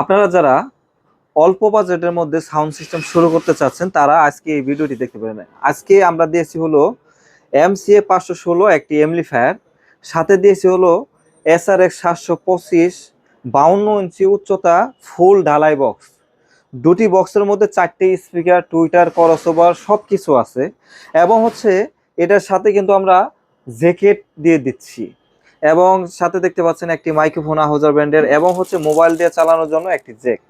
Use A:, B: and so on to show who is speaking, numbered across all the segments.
A: আপনারা যারা অল্প বাজেটের মধ্যে সাউন্ড সিস্টেম শুরু করতে চাচ্ছেন, তারা আজকে এই ভিডিওটি দেখতে পারেন। আজকে আমরা দিয়েছি হলো এমসিএ পাঁচশো ষোলো একটি এমলিফায়ার সাথে দিয়েছি হলো এসআর এক্স সাতশো পঁচিশ, বাউন্ন ইঞ্চি উচ্চতা ফুল ঢালাই বক্স। দুটি বক্সের মধ্যে চারটি স্পিকার, টুইটার করসোভার সব কিছু আছে। এবং হচ্ছে এটার সাথে কিন্তু আমরা জ্যাকেট দিয়ে দিচ্ছি। এবং সাথে দেখতে পাচ্ছেন একটি মাইক্রোফোন আহজার ব্র্যান্ডের এবং হচ্ছে মোবাইল দিয়ে চালানোর জন্য একটি জেক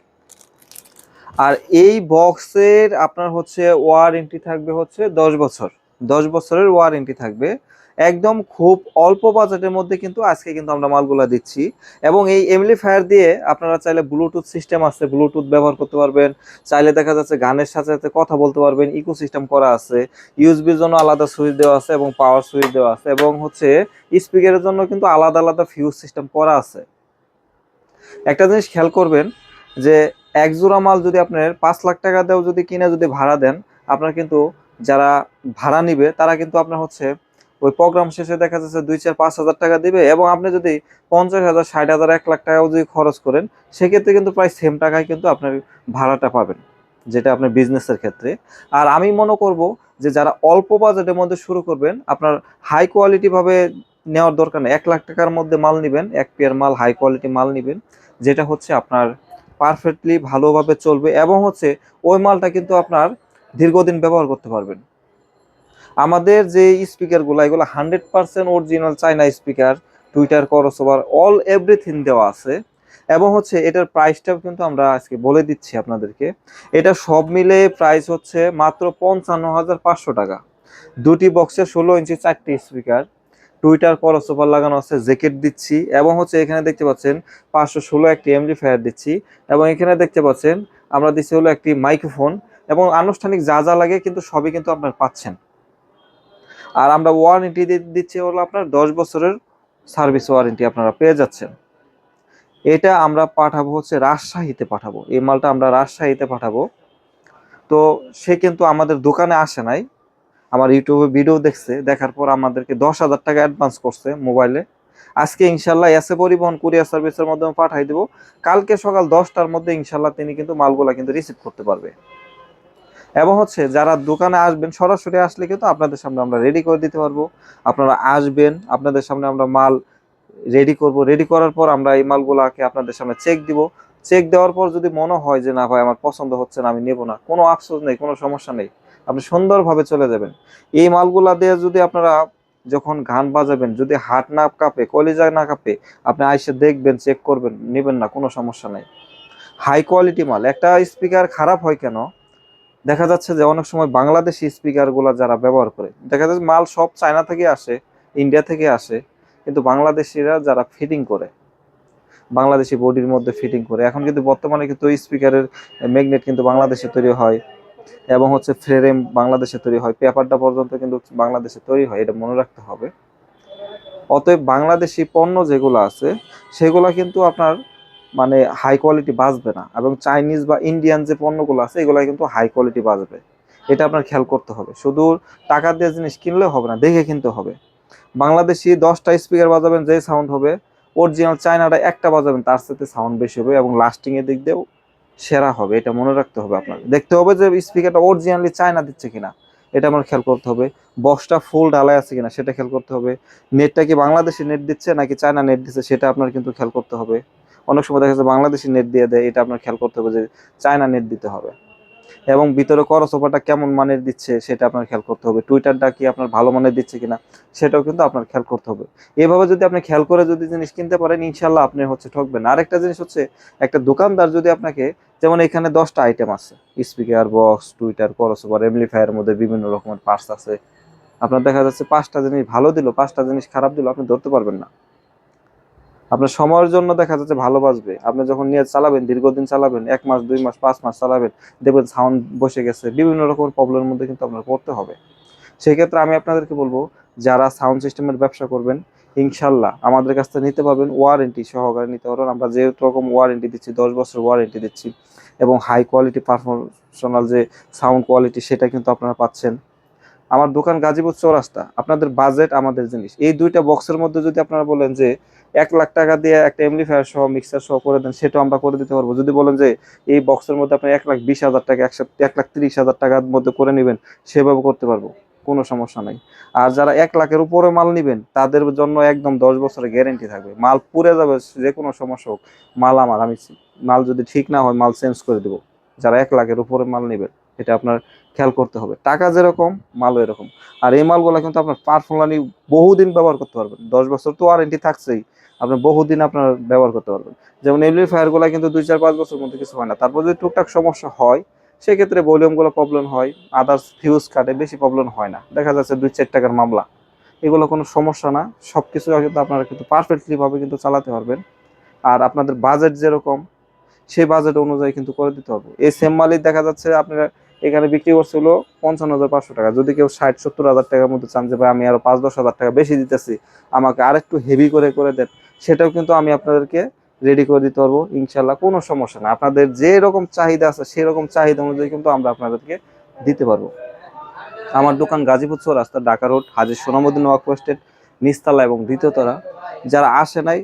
A: আর এই বক্সের আপনার হচ্ছে ওয়ারেন্টি থাকবে হচ্ছে দশ বছর। দশ বছরের ওয়ারেন্টি থাকবে। একদম খুব অল্প বাজেটের মধ্যে কিন্তু আজকে কিন্তু আমরা মালগুলা দিচ্ছি। এবং এই এমলিফায়ার দিয়ে আপনারা চাইলে ব্লুটুথ সিস্টেম আছে ব্লুটুথ ব্যবহার করতে পারবেন। চাইলে দেখা যাচ্ছে গানের সাথে সাথে কথা বলতে পারবেন ইকো সিস্টেম করা আছে। ইউএসবির জন্য আলাদা সুইচ দেওয়া আছে এবং পাওয়ার সুইচ দেওয়া আছে এবং হচ্ছে স্পিকারের জন্য কিন্তু আলাদা আলাদা ফিউজ সিস্টেম করা আছে। একটা জিনিস খেয়াল করবেন যে, এক জোড়া মাল যদি আপনার পাঁচ লাখ টাকা দেও যদি কিনে যদি ভাড়া দেন, আপনার কিন্তু যারা ভাড়া নিবে, তারা কিন্তু আপনার হচ্ছে ওই প্রোগ্রাম শেষে দেখা যাচ্ছে দুই চার পাঁচ হাজার টাকা দিবে এবং আপনি যদি পঞ্চাশ হাজার, ষাট হাজার, এক লাখ টাকাও যদি খরচ করেন, সেক্ষেত্রে কিন্তু প্রায় সেম টাকায় কিন্তু আপনার ভাড়াটা পাবেন, যেটা আপনার বিজনেসের ক্ষেত্রে। আর আমি মনে করব যে যারা অল্প বাজেটের মধ্যে শুরু করবেন, আপনার হাই কোয়ালিটিভাবে নেওয়ার দরকার নেই। এক লাখ টাকার মধ্যে মাল নেবেন, এক পেয়ার মাল হাই কোয়ালিটি মাল নেবেন, যেটা হচ্ছে আপনার পারফেক্টলি ভালোভাবে চলবে এবং হচ্ছে ওই মালটা কিন্তু আপনার দীর্ঘদিন ব্যবহার করতে পারবেন। আমাদের যে স্পিকারগুলো এগুলো hundred percent original China speaker tweeter crossover all everything দেওয়া আছে। এবং হচ্ছে এটার প্রাইসটাও কিন্তু আমরা আজকে বলে দিচ্ছি আপনাদেরকে। এটা সব মিলে প্রাইস হচ্ছে মাত্র পঞ্চান্ন হাজার পাঁচশো টাকা। দুটি বক্সে ষোলো ইঞ্চি চারটি স্পিকার টুইটার করসোভার লাগানো আছে জ্যাকেট দিচ্ছি। এবং হচ্ছে এখানে দেখতে পাচ্ছেন পাঁচশো ষোলো একটি এমডি ফায়ার দিচ্ছি। এবং এখানে দেখতে পাচ্ছেন আমরা দিচ্ছি হলো একটি মাইক্রোফোন এবং আনুষ্ঠানিক যা যা লাগে কিন্তু সবই কিন্তু আপনার পাচ্ছেন। আর আমরা ওয়ারেন্টি দিচ্ছি হলো আপনার দশ বছরের সার্ভিস ওয়ারেন্টি আপনারা পেয়ে যাচ্ছেন। এটা আমরা পাঠাবো হচ্ছে রাজশাহীতে পাঠাবো। এই মালটা আমরা রাজশাহীতে পাঠাবো। তো সে কিন্তু আমাদের দোকানে আসে নাই। আমার ইউটিউবে ভিডিও দেখছে, দেখার পর আমাদেরকে দশ হাজার টাকা অ্যাডভান্স করছে মোবাইলে আজকে ইনশাল্লাহ এসে পরিবহন কুরিয়ার সার্ভিসের মাধ্যমে পাঠাই দেবো। কালকে সকাল দশটার মধ্যে ইনশাল্লাহ তিনি কিন্তু মালগুলা কিন্তু রিসিভ করতে পারবে। এবং হচ্ছে যারা দোকানে আসবেন, সরাসরি আসলে কিন্তু আপনাদের সামনে আমরা রেডি করে দিতে পারব। আপনারা আসবেন, আপনাদের সামনে আমরা মাল রেডি করব। রেডি করার পর আমরা এই মালগুলাকে আপনাদের সামনে চেক দিব। চেক দেওয়ার পর যদি মনে হয় যে, না ভাই, আমার পছন্দ হচ্ছে না, আমি নেব না। কোনো আফসোস নেই, কোনো সমস্যা নেই। আপনি সুন্দরভাবে চলে যাবেন। এই মালগুলা দিয়ে যদি আপনারা যখন গান বাজাবেন, যদি হাট না কাঁপে কলিজা না কাঁপে, আপনি আইসে দেখবেন চেক করবেন, নেবেন না, কোনো সমস্যা নেই। হাই কোয়ালিটি মাল। একটা স্পিকার খারাপ হয় কেন? দেখা যাচ্ছে যে অনেক সময় বাংলাদেশি স্পিকারগুলো যারা ব্যবহার করে, দেখা যাচ্ছে মাল সব চায়না থেকে আসে ইন্ডিয়া থেকে আসে, কিন্তু বাংলাদেশিরা যারা ফিটিং করে, বাংলাদেশি বডির মধ্যে ফিটিং করে, এখন কিন্তু বর্তমানে কিন্তু স্পিকারের ম্যাগনেট কিন্তু বাংলাদেশে তৈরি হয় এবং হচ্ছে ফ্রেম বাংলাদেশে তৈরি হয় পেপারটা পর্যন্ত কিন্তু বাংলাদেশে তৈরি হয়, এটা মনে রাখতে হবে। অতএব বাংলাদেশি পণ্য যেগুলো আছে, সেগুলো কিন্তু আপনার মানে হাই কোয়ালিটি বাঁচবে না। এবং চাইনিজ বা ইন্ডিয়ান যে পণ্যগুলো আছে এগুলো কিন্তু হাই কোয়ালিটি বাঁচবে। এটা আপনার খেয়াল করতে হবে। শুধু টাকা দিয়ে জিনিস কিনলে হবে না, দেখে কিনতে হবে। বাংলাদেশি দশটা স্পিকার বাজাবেন যে সাউন্ড হবে অরিজিনাল চায়নাটা একটা বাজাবেন, তার সাথে সাউন্ড বেশি হবে এবং লাস্টিংয়ের দিক দিয়েও সেরা হবে। এটা মনে রাখতে হবে আপনাকে। দেখতে হবে যে স্পিকারটা অরিজিনালি চায়না দিচ্ছে কিনা। এটা আমার খেয়াল করতে হবে। বক্সটা ফুল ঢালাই আছে কিনা, সেটা খেয়াল করতে হবে। নেটটা কি বাংলাদেশি নেট দিচ্ছে নাকি চায়না নেট দিচ্ছে, সেটা আপনার কিন্তু খেয়াল করতে হবে। অনেক সময় দেখা যাচ্ছে বাংলাদেশি নেট দিয়ে দেয়, এটা আপনার খেয়াল করতে হবে যে চায়না নেট দিতে হবে। এবং ভিতরে করসোফাটা কেমন মানের দিচ্ছে সেটা আপনার খেয়াল করতে হবে। টুইটারটা কি আপনার ভালো মানের দিচ্ছে কিনা সেটাও কিন্তু আপনার খেয়াল করতে হবে। এভাবে যদি আপনি খেয়াল করে যদি জিনিস কিনতে পারেন ইনশাল্লাহ আপনি হচ্ছে ঠকবেন। আরেকটা জিনিস হচ্ছে, একটা দোকানদার যদি আপনাকে, যেমন এখানে দশটা আইটেম আছে স্পিকার বক্স টুইটার করসোফার এমলিফায়ারের মধ্যে বিভিন্ন রকমের পার্টস আছে। আপনার দেখা যাচ্ছে পাঁচটা জিনিস ভালো দিল, পাঁচটা জিনিস খারাপ দিল, আপনি ধরতে পারবেন না। আপনার সময়ের জন্য দেখা যাচ্ছে ভালো বাজবে। আপনি যখন নিয়ে চালাবেন, দীর্ঘদিন চালাবেন, এক মাস, দুই মাস, পাঁচ মাস চালাবেন, দেখবেন সাউন্ড বসে গেছে। বিভিন্ন রকম প্রবলেমের মধ্যে কিন্তু আপনার পড়তে হবে। সেক্ষেত্রে আমি আপনাদেরকে বলব, যারা সাউন্ড সিস্টেমের ব্যবসা করবেন, ইনশাল্লাহ আমাদের কাছ থেকে নিতে পারবেন ওয়ারেন্টি সহকারে নিতে পারবেন। আমরা যে রকম ওয়ারেন্টি দিচ্ছি, দশ বছর ওয়ারেন্টি দিচ্ছি এবং হাই কোয়ালিটি পারফরমেশনাল যে সাউন্ড কোয়ালিটি সেটা কিন্তু আপনারা পাচ্ছেন। আমার দোকান গাজীপুর চৌরাস্তা, আপনাদের বাজেট আমাদের জিনিস। এই দুইটা বক্সের মধ্যে যদি আপনারা বলেন যে এক লাখ টাকা দিয়ে একটা এমপ্লিফায়ার সহ মিক্সার সহ করে দেন, সেটাও আমরা করে দিতে পারব। যদি বলেন যে এই বক্সের মধ্যে আপনি এক লাখ বিশ হাজার টাকা, একশো, এক লাখ তিরিশ হাজার টাকার মধ্যে করে নেবেন, সেভাবে করতে পারব। কোনো সমস্যা নাই। আর যারা এক লাখের উপরে মাল নেবেন, তাদের জন্য একদম দশ বছরের গ্যারেন্টি থাকবে। মাল পুড়ে যাবে, যে কোনো সমস্যা হোক, মাল আমার, আমি মাল যদি ঠিক না হয়, মাল চেঞ্জ করে দেবো। যারা এক লাখের উপরে মাল নেবেন। এটা আপনার খেয়াল করতে হবে। টাকা যেরকম, মালও এরকম। আর এই মালগুলো কিন্তু আপনার পারফরমানি বহুদিন ব্যবহার করতে পারবেন। দশ বছর তো ওয়ারেন্টি থাকছেই। আপনি বহুদিন আপনার ব্যবহার করতে পারবেন। যেমন এমনি ফায়ারগুলো কিন্তু দুই চার পাঁচ বছর মধ্যে কিছু হয় না। তারপর যদি টুকটাক সমস্যা হয়, সেক্ষেত্রে ভলিউমগুলো প্রবলেম হয়। আদার্স ফিউজ কাটে বেশি প্রবলেম হয় না। দেখা যাচ্ছে দুই চার টাকার মামলা। এগুলো কোনো সমস্যা না। সব কিছু কিন্তু আপনারা কিন্তু পারফেক্টলিভাবে কিন্তু চালাতে পারবেন। আর আপনাদের বাজেট যেরকম সেই বাজেট অনুযায়ী কিন্তু করে দিতে হবে। এই সেম মালিক দেখা যাচ্ছে আপনারা এখানে বিক্রি করছে হলো পঞ্চান্ন হাজার পাঁচশো টাকা। যদি কেউ ষাট, সত্তর হাজার টাকার মধ্যে চান যে, ভাই, আমি আরও পাঁচ, দশ হাজার টাকা বেশি দিতেছি, আমাকে আরেকটু হেভি করে করে দেন, সেটাও কিন্তু আমি আপনাদেরকে রেডি করে দিতে পারব ইনশাল্লাহ কোনো সমস্যা না আপনাদের যে রকম চাহিদা আছে, সেই রকম চাহিদা অনুযায়ী কিন্তু আমরা আপনাদেরকে দিতে পারব। আমার দোকান গাজীপুর রাস্তা ঢাকা রোড, হাজির সোনামুদ্দিন ওয়াক পোস্টের নিচতলা এবং দ্বিতীয়তলা। যারা আসে নাই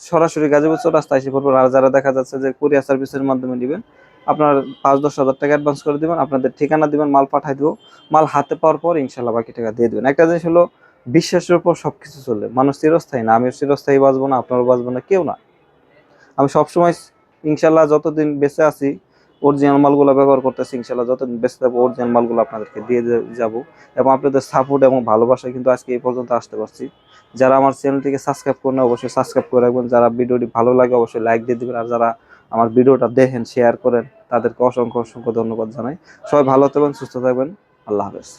A: সরাসরি গাজীপুর রাস্তা এসে পড়বেন। আর যারা দেখা যাচ্ছে যে কুরিয়ার সার্ভিসের মাধ্যমে নেবেন, আপনার পাঁচ দশ হাজার টাকা অ্যাডভান্স করে দিবেন, আপনাদের ঠিকানা দিবেন, মাল পাঠাই দেবো। মাল হাতে পাওয়ার পর ইনশাল্লাহ বাকি টাকা দিয়ে দেবেন। একটা জিনিস হলো, বিশ্বাসের উপর সবকিছু চলে মানুষ চিরস্থায়ী না, আমিও চিরস্থায়ী বাঁচবো না, আপনারও বাঁচবো না, কেউ না। আমি সবসময় ইনশাল্লাহ যতদিন বেঁচে আছি অরিজিনাল মালগুলো ব্যবহার করতেছি ইনশাল্লাহ যতদিন বেঁচে থাকব অরিজিনাল মালগুলো আপনাদেরকে দিয়ে যাব। এবং আপনাদের সাপোর্ট এবং ভালোবাসা কিন্তু আজকে এই পর্যন্ত আসতে পারছি। যারা আমার চ্যানেলটিকে সাবস্ক্রাইব করেন অবশ্যই সাবস্ক্রাইব করে রাখবেন। যারা ভিডিওটি ভালো লাগে, অবশ্যই লাইক দিয়ে দেবেন। আর যারা আমার ভিডিওটা দেখেন শেয়ার করেন, তাদেরকে অসংখ্য অসংখ্য ধন্যবাদ জানাই। সবাই ভালো থাকবেন, সুস্থ থাকবেন। আল্লাহ হাফেজ।